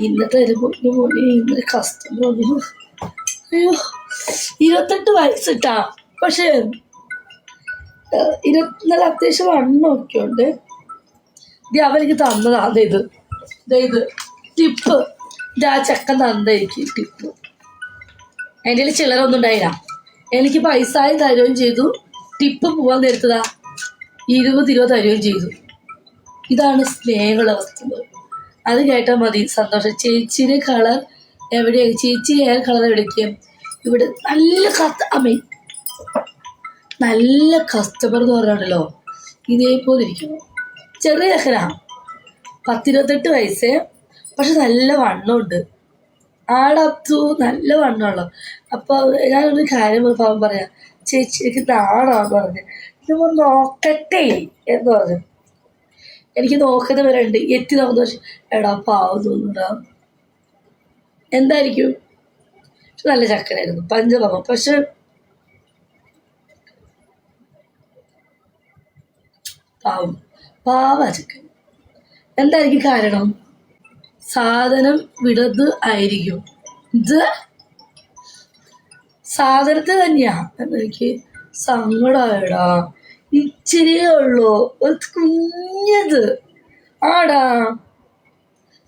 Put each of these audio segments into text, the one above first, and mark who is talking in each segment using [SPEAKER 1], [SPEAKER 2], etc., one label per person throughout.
[SPEAKER 1] ഇന്നത്തെ പൊന്നു പോലെ ഇന്നൊരു കസ്റ്റമർ വന്നു. അയ്യോ ഇരുപത്തെട്ട് വയസ്സിട്ടാ. പക്ഷേ ഇരുപത്തിനാല് അത്യാവശ്യം വണ്ണമൊക്കെ ഉണ്ട് ഇത് അവർക്ക് തന്നതാണ് ഇത്. ഇത്. ടിപ്പ്. ഇത് ആ ചെക്കൻ തന്നതായിരിക്കും ടിപ്പ്. എന്റെ കയ്യിൽ ചിലരൊന്നും ഉണ്ടായില്ല. എനിക്ക് പൈസ ആയി തരുകയും ചെയ്തു. ടിപ്പ് പോവാൻ നേരത്തതാ ഇരുപത് ഇരുപത് തരുകയും ചെയ്തു. ഇതാണ് സ്നേഹമുള്ള വസ്തുത അത് കേട്ടാൽ മതി. സന്തോഷം. ചേച്ചിയുടെ കളർ എവിടെയാണ് ചേച്ചി ഹെയർ കളർ എവിടേക്ക് ഇവിടെ നല്ല കസ്റ്റ അമ്മേ നല്ല കസ്റ്റമർ എന്ന് പറഞ്ഞാണല്ലോ. ഇതേപോലെ ഇരിക്കുന്നു. ചെറിയ ചെക്കനാ പത്തിരുപത്തെട്ട് വയസ്സ്. പക്ഷെ നല്ല വണ്ണമുണ്ട്. ആടത്തു നല്ല വണ്ണമുള്ള അപ്പോൾ ഞാനൊരു കാര്യം പറയാം. ചേച്ചി എനിക്ക് നാടാന്ന് പറഞ്ഞു നമ്മൾ നോക്കട്ടെ എന്ന് പറഞ്ഞു. എനിക്ക് നോക്കുന്ന വരണ്ട് എത്തി പക്ഷെ എടാ പാവം തോന്നുന്നുണ്ടാ എന്തായിരിക്കും? നല്ല ചക്കനായിരുന്നു. പഞ്ചമകം പക്ഷെ പാവം. പാവ ചക്കൻ. എന്തായിരിക്കും കാരണം? സാധനം വിടത് ആയിരിക്കും. ഇത് സാധനത്തെ തന്നെയാ. എനിക്ക് സങ്കടമായടാ ഇച്ചിരിയേ ഉള്ളൂ ഒരു കുഞ്ഞത്. ആടാ.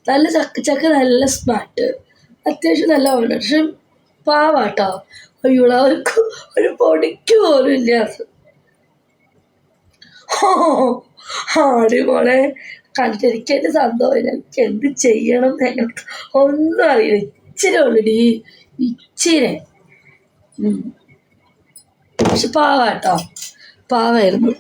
[SPEAKER 1] നല്ല ചക്ക ചക്ക നല്ല സ്മാർട്ട് അത്യാവശ്യം നല്ല ഉണ്ട് പക്ഷെ പാവാട്ടോ. അയ്യോടാ ഒരു ഒരു പൊടിക്ക് പോലും ഇല്ല ആടി മോളെ. സന്തോഷം. എനിക്ക് എന്ത് ചെയ്യണം ഞങ്ങൾക്ക് ഒന്നും അറിയില്ല. ഇച്ചിരി ഉള്ളടി ഇച്ചിരി. പക്ഷെ പാവാട്ടോ. പാവായിരുന്നു.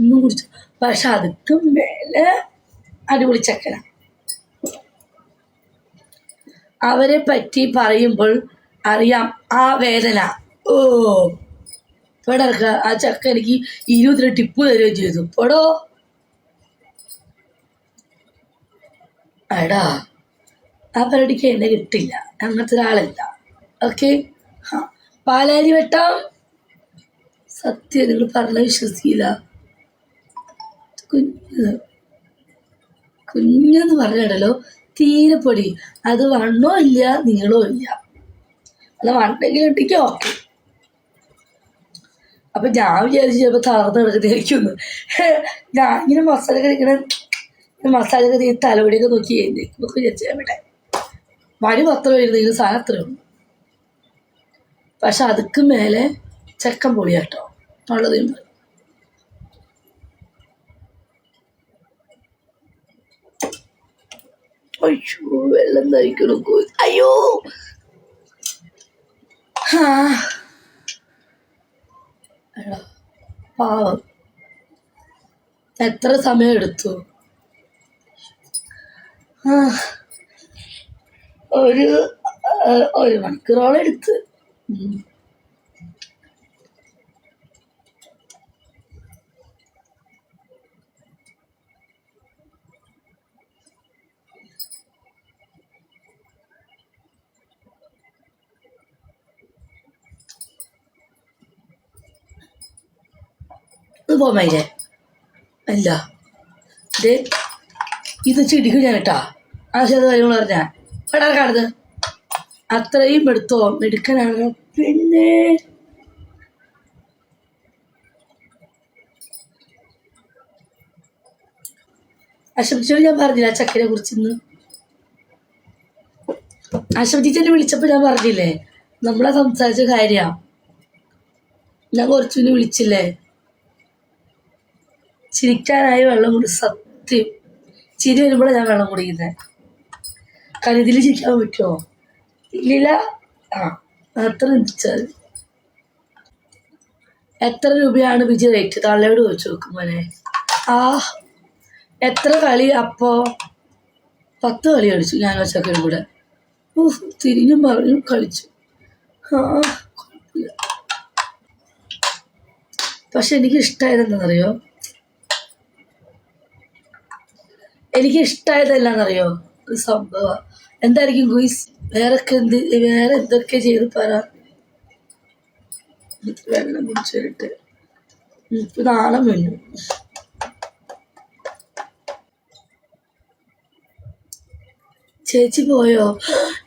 [SPEAKER 1] ഒന്നും കുടിച്ചു. പക്ഷെ അതുക്കും മേലെ അടിപൊളി ചക്കര. അവരെ പറ്റി പറയുമ്പോൾ അറിയാം ആ വേദന. ഓ. ഇവിടെ ആ ചക്ക എനിക്ക് ഇരുപത് രൂപ ടിപ്പ് തരുകയും ചെയ്തു. പെടോ. എടാ. ആ പരിപാടിക്ക് എന്നെ കിട്ടില്ല. അങ്ങനത്തെ ഒരാളല്ല. ഓക്കെ ആ പാലാരി വെട്ടാം. സത്യം നിങ്ങൾ പറഞ്ഞ വിശ്വസിക്കില്ല. കുഞ്ഞ്. കുഞ്ഞെന്ന് പറഞ്ഞിടലോ തീരെ പൊടി. അത് വണ്ണോ ഇല്ല നീളോ ഇല്ല. അല്ല വണ്ണെങ്കിലും ഉണ്ടെങ്കിൽ ഓക്കെ അപ്പൊ ഞാൻ വിചാരിച്ചു ചിലപ്പോൾ തളർന്ന് കിടക്കുന്നതായിരിക്കും ഞാൻ ഇങ്ങനെ മസാല കഴിക്കണ മസാല കഴിക്കുന്ന തലവടിയൊക്കെ നോക്കി എന്നൊക്കെ വിചാരിച്ചു ഇവിടെ മണി പത്രം എഴുതുന്ന സാധനം അത്രേ ഉള്ളൂ. പക്ഷെ അതുക്ക് മേലെ ചെക്കൻ പൊളിയാട്ടോ. പറയും. അയ്യോ വെള്ളം തയ്ക്കണം അയ്യോ! പാവം. എത്ര സമയം എടുത്തു? ആ. ഒരു ആ, ഒരു മണിക്കൂറോളം എടുത്ത്. ഇത് അല്ല. ഇത് ചെടിക്ക് ഞാൻ കേട്ടാ. ആവശ്യത്തെ കാര്യങ്ങൾ പറഞ്ഞാ. എടാ കാണുന്നത് അത്രയും എടുത്തോ? എടുക്കാനാണ് പിന്നെ? അശ്വതിച്ചോട് ഞാൻ പറഞ്ഞില്ല ആ ചക്കനെ കുറിച്ച് ഇന്ന് അശംസിച്ചെന്നെ വിളിച്ചപ്പോൾ ഞാൻ പറഞ്ഞില്ലേ? നമ്മളെ സംസാരിച്ച കാര്യ. ഞാൻ കുറച്ചു മുന്നേ വിളിച്ചില്ലേ? ചിരിക്കാനായി വെള്ളം കുടി സത്യം. ചിരി വരുമ്പോഴാണ് ഞാൻ വെള്ളം കുടിക്കുന്നത് കാരണം ഇതിൽ ചിരിക്കാൻ പറ്റുമോ ഇല്ലില്ല. ആ അത്ര ചിരിച്ചാൽ എത്ര രൂപയാണ് വിജയ് റേറ്റ് തള്ളയോട് ചോദിച്ചു നോക്കും മോനെ. ആ എത്ര കളി അപ്പോ? പത്ത് കളി കളിച്ചു ഞാൻ വെച്ചൊക്കെ കൂടെ തിരിഞ്ഞും പറഞ്ഞും കളിച്ചു. ആ കുഴപ്പമില്ല. പക്ഷെ എനിക്ക് ഇഷ്ടമായത് എന്താണെന്നറിയോ? എനിക്ക് ഇഷ്ടമായത് എന്താണെന്നറിയോ? ഒരു സംഭവമാണ് എന്തായിരിക്കും ഗുയിസ്? വേറെ എന്ത് വേറെ എന്തൊക്കെ ചെയ്ത് പറ വെള്ളം കുടിച്ചിട്ട് ഇപ്പൊ നാളെ വന്നു ചേച്ചി പോയോ?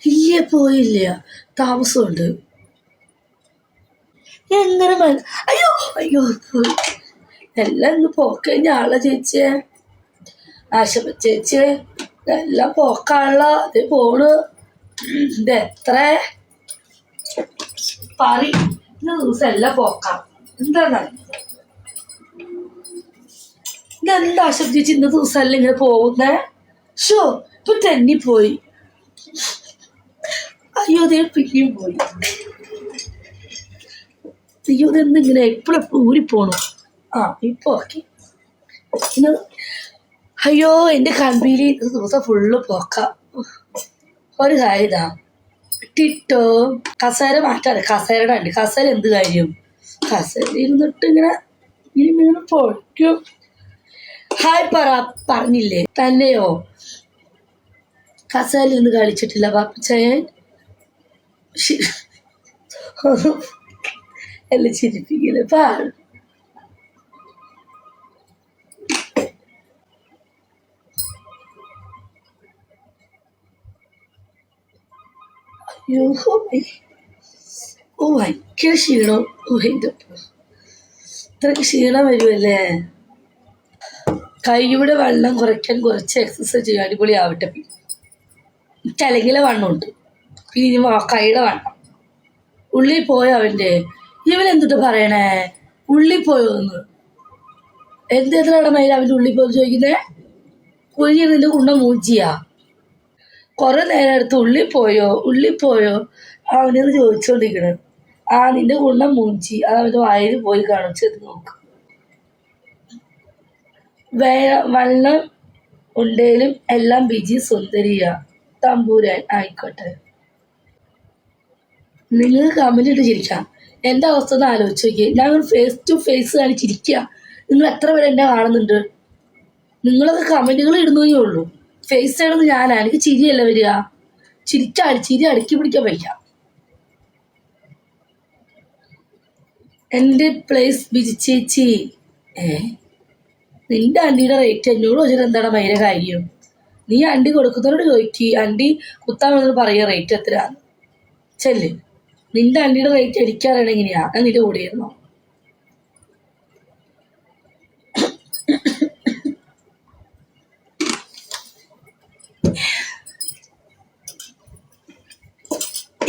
[SPEAKER 1] ഇല്ല പോയില്ല. താമസമുണ്ട്. എങ്ങനെ മന- അയ്യോ അയ്യോ പോയി. എല്ലാം ഇന്ന് പോക്കഴിഞ്ഞ ആളെ ചേച്ചിയെ. ആശപ്പ ചേച്ചിയെ. എല്ലാം പോക്കാണല്ലോ അത് പോണ് ഇത് എത്ര പറി ദിവസം എല്ലാം പോക്കാം എന്താണ് ഇതെന്താ ശബ്ദിച്ച് ഇന്ന ദിവസമല്ല ഇങ്ങനെ പോകുന്നേ ഷോ ഇപ്പൊ തന്നെ പോയി അയ്യോ ദേ പിന്നെയും പോയി അയ്യോ ഇതെന്തിങ്ങനെ എപ്പോഴും ഊരിപ്പോണു ആ ഇപ്പൊ ഓക്കെ അയ്യോ എന്റെ കൺപീലി ദിവസം ഫുള്ള് പൊക്ക. ഒരു കാര്യം ഇതാ. ടിട്ടോ കസേര മാറ്റാറ് കസേരയുടെ ഉണ്ട് കസേര എന്ത് കാര്യം? കസേര ഇരുന്നിട്ട് ഇങ്ങനെ ഇങ്ങനെ പൊഴിക്കും ഹായ് പറ പറഞ്ഞില്ലേ? തന്നെയോ? കസേരയിൽ നിന്ന് കളിച്ചിട്ടില്ല പാപ്പച്ചയൻ. എല്ലാം ചിരിപ്പിക്കില്ല. പാടും അയ്യോ. ഓ ഭയങ്കര ക്ഷീണം. ഓ എന്റെ. ഇത്രയ്ക്ക് ക്ഷീണം വരുമല്ലേ കൈയുടെ വെള്ളം കുറയ്ക്കാൻ കുറച്ച് എക്സസൈസ് ചെയ്യാൻ അടിപൊളി ആവട്ടെ എനിക്ക് അല്ലെങ്കിലെ വണ്ണമുണ്ട് ഇനി കൈയുടെ വണ്ണം. ഉള്ളിൽ പോയോ അവന്റെ? ഇവനെന്തിട്ട് പറയണേ? ഉള്ളിൽ പോയോന്ന് എന്തെത്രയുടെ മൈൽ അവന്റെ ഉള്ളിൽ പോയി ചോദിക്കുന്നേ? കുഴിയതിന്റെ കുണ്ട മൂച്ചിയാ കുറെ നേരം എടുത്ത് ഉള്ളി പോയോ ഉള്ളി പോയോ? അവനത് ചോദിച്ചോണ്ടിരിക്കണത് ആ നിന്റെ ഗുണം മൂഞ്ചി. അത് അവന്റെ വായിൽ പോയി കാണിച്ചത് നോക്ക്. വേ വള്ളം ഉണ്ടേലും എല്ലാം ബിജി സുന്ദരിയ. തമ്പൂരാൻ ആയിക്കോട്ടെ. നിങ്ങൾ ഇട്ട് ചിരിക്കാം. എന്റെ അവസ്ഥ ഒന്ന് ആലോചിച്ച് നോക്കി ഞാൻ ഫേസ് ടു ഫേസ് കാണിച്ചിരിക്കുക നിങ്ങൾ എത്ര പേര് എന്നെ കാണുന്നുണ്ട്? നിങ്ങളൊക്കെ കമന്റുകൾ ഇടുന്നേ ഉള്ളൂ. ഫേസ് ചെയ്യണമെന്ന് ഞാനാ. എനിക്ക് ചിരിയല്ല വരിക? ചിരിച്ചാൽ ചിരി അടുക്കി പിടിക്കാൻ വയ്യ. എന്റെ പ്ലേസ് ബിജി ചേച്ചി. ഏ? നിന്റെ അണ്ടിയുടെ റേറ്റ് എന്നോട് ചോദിച്ചിട്ട് എന്താണ് ഭയങ്കര കാര്യം? നീ അണ്ടി കൊടുക്കുന്നവരോട് ചോദിക്കി. അണ്ടി കുത്താൻ വന്നത് പറയുക റേറ്റ് എത്രയാണ് ചെല്ല്. നിന്റെ അണ്ടിയുടെ റേറ്റ് എനിക്കറിയണം എങ്ങനെയാ? ഞാൻ നിന്റെ കൂടെ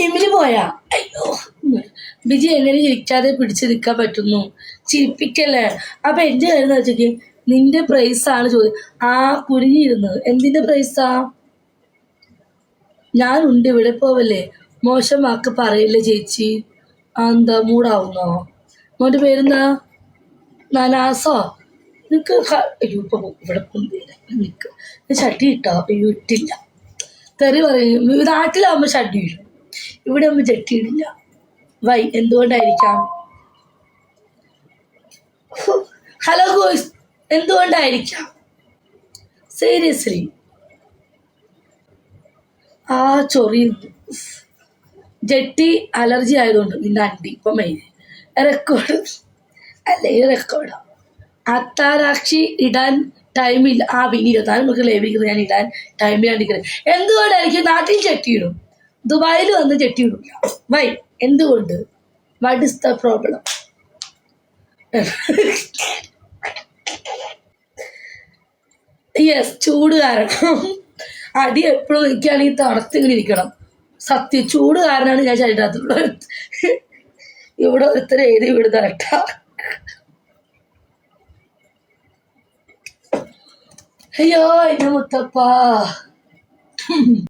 [SPEAKER 1] എമിലി പോയാ? അയ്യോ ബിജി എങ്ങനെ ചിരിക്കാതെ പിടിച്ചു നിൽക്കാൻ പറ്റുന്നു? ചിരിപ്പിക്കല്ലേ? അപ്പൊ എന്റെ കാര്യം വെച്ചേക്ക്? നിന്റെ ആണ് ചോദ്യം ആ കുരുങ്ങിയിരുന്നത് എന്തിന്റെ പ്രൈസാ ഞാനുണ്ട് ഇവിടെ പോവല്ലേ. മോശം വാക്ക് പറയില്ല ചേച്ചി. എന്താ മൂടാവുന്നോ? മോന്റെ പേരെന്താ? നനാസോ? നിനക്ക് അയ്യോ ഇപ്പൊ ഇവിടെ ഇത് ചട്ടി ഇട്ടോ? അയ്യോ ഇട്ടില്ല. തെറി പറയും. നാട്ടിലാവുമ്പോ ഷട്ടി ഇടും ഇവിടെ നമ്മൾ ചട്ടി വൈ എന്തുകൊണ്ടായിരിക്കാം? ഹലോ ഗോയ്സ് എന്തുകൊണ്ടായിരിക്കാം? സീരിയസ്ലി ആ ചൊറി ജട്ടി അലർജി ആയതുകൊണ്ട് നിന്റെ അണ്ടി ഇപ്പം മെയിൻ. റെക്കോർഡ് അല്ലേ റെക്കോർഡോ അത്താരാക്ഷി ഇടാൻ ടൈമില്ല ആ പിന്നെ ഇരുപത്താറ് മണിക്ക് ലേവിക്കുന്നത് ഞാൻ ഇടാൻ ടൈമിലാണ്ടിരിക്കുന്നത് എന്തുകൊണ്ടായിരിക്കും നാട്ടിൽ ചട്ടിയിടും ദുബായിൽ വന്ന് ചെട്ടി ചട്ടിയിടില്ല വൈ എന്തുകൊണ്ട്? What is the problem yes ചൂട് കാരണം. അടി എപ്പോഴും നിൽക്കുകയാണെങ്കിൽ തണുത്തിങ്ങനെ ഇരിക്കണം. സത്യം ചൂട് കാരണമാണ് ഞാൻ ശരീരത്തിലുള്ളത് ഇവിടെ ഒരുത്തര എഴുതി വിടുന്നരട്ട അയ്യോ എന്റെ മുത്തപ്പ.